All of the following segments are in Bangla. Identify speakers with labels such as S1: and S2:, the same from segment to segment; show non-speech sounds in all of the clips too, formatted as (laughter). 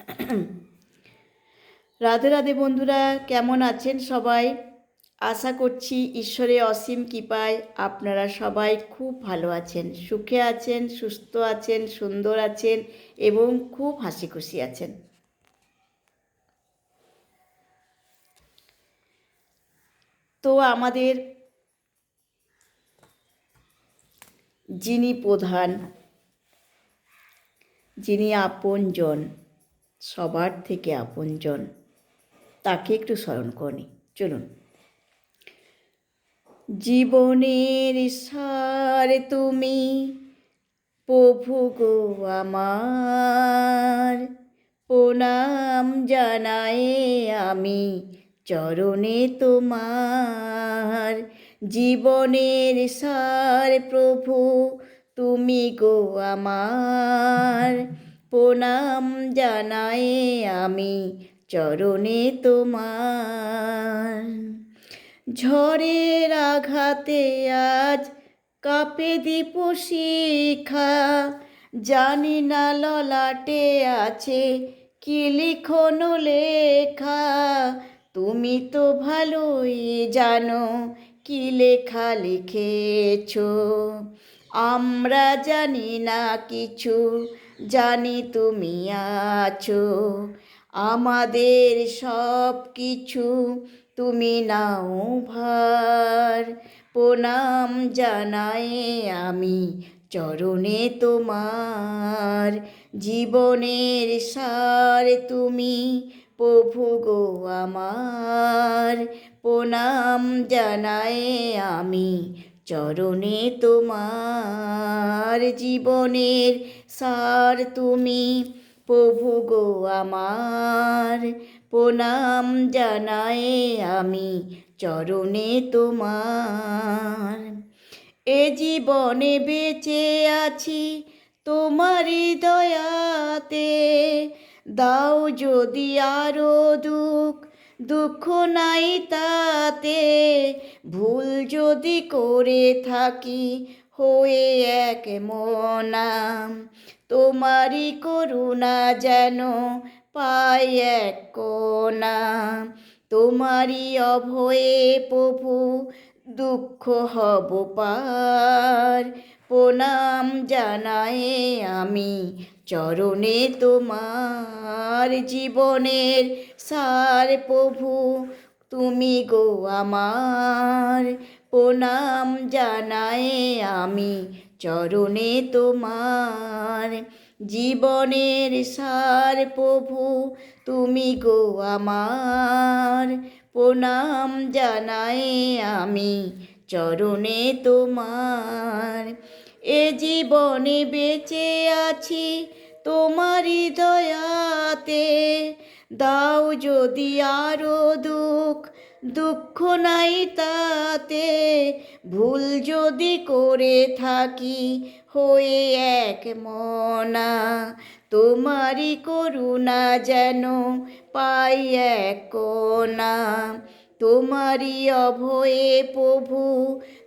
S1: (clears throat) রাধে রাধে বন্ধুরা, কেমন আছেন সবাই? আশা করছি ঈশ্বরের অসীম কৃপায় আপনারা সবাই খুব ভালো আছেন, সুখে আছেন, সুস্থ আছেন, সুন্দর আছেন এবং খুব হাসি খুশি আছেন। তো আমাদের যিনি প্রধান, যিনি আপনজন সবার থেকে আপনজন। তাকে একটু স্মরণ করি চলুন। জীবনের সার তুমি, প্রভু গো আমার। প্রণাম জানাই আমি, চরণে তোমার। জীবনের সার প্রভু, তুমি গো আমার। প্রণাম জানাই আমি চরণে তোমার। ঝড়ের আঘাতে আজ কাপে দীপ শিখা। জানি না ললাটে আছে কি লিখন লেখা। তুমি তো ভালোই জানো কি লেখা লিখেছ। আমরা জানি না কিছু জানি তুমি আছো। আমাদের সব কিছু তুমি নাও ভার। প্রণাম জানাই আমি চরণে তোমার। জীবনের সার তুমি প্রভু গো আমার। প্রণাম জানাই আমি চরণে তোমার জীবনের সার তুমি। প্রভু গো আমার, প্রণাম জানাই আমি চরণে তোমার। এ জীবনে বেঁচে আছি তোমারই দয়াতে, দাও যদি আরও দুঃখ দুঃখ নাই তাতে, ভুল যদি করে থাকি হয়ে এক মনাম। তোমারই করুণা যেন পাই এক কোনা তোমারই অভয়ে প্রভু দুঃখ হব পার। প্রণাম জানাই আমি চরণে তোমার জীবনের সার প্রভু। তুমি গো আমার প্রণাম জানাই আমি চরণে তোমার জীবনের সার প্রভু। তুমি গো আমার প্রণাম জানাই আমি চরণে তোমার এ জীবনে বেঁচে আছি তোমারই দয়াতে। দাও যদি আরও দুঃখ দুঃখ নাই তাতে। ভুল যদি করে থাকি, হয়ে এক মনা। তোমারই করুণা যেন পাই এক কোনা। তোমারই অভয়ে প্রভু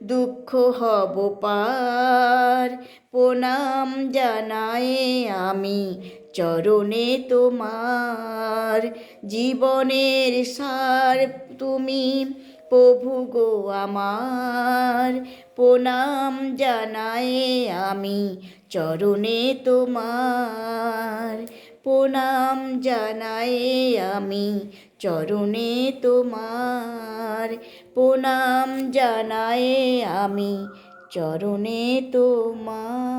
S1: দুঃখ হব পার। প্রণাম জানাই আমি চরণে তোমার। জীবনের সার তুমি প্রভু গো আমার। প্রণাম জানাই আমি চরণে তোমার। প্রণাম জানাই আমি চরণে তোমার প্রণাম জানায় আমি চরণে তোমার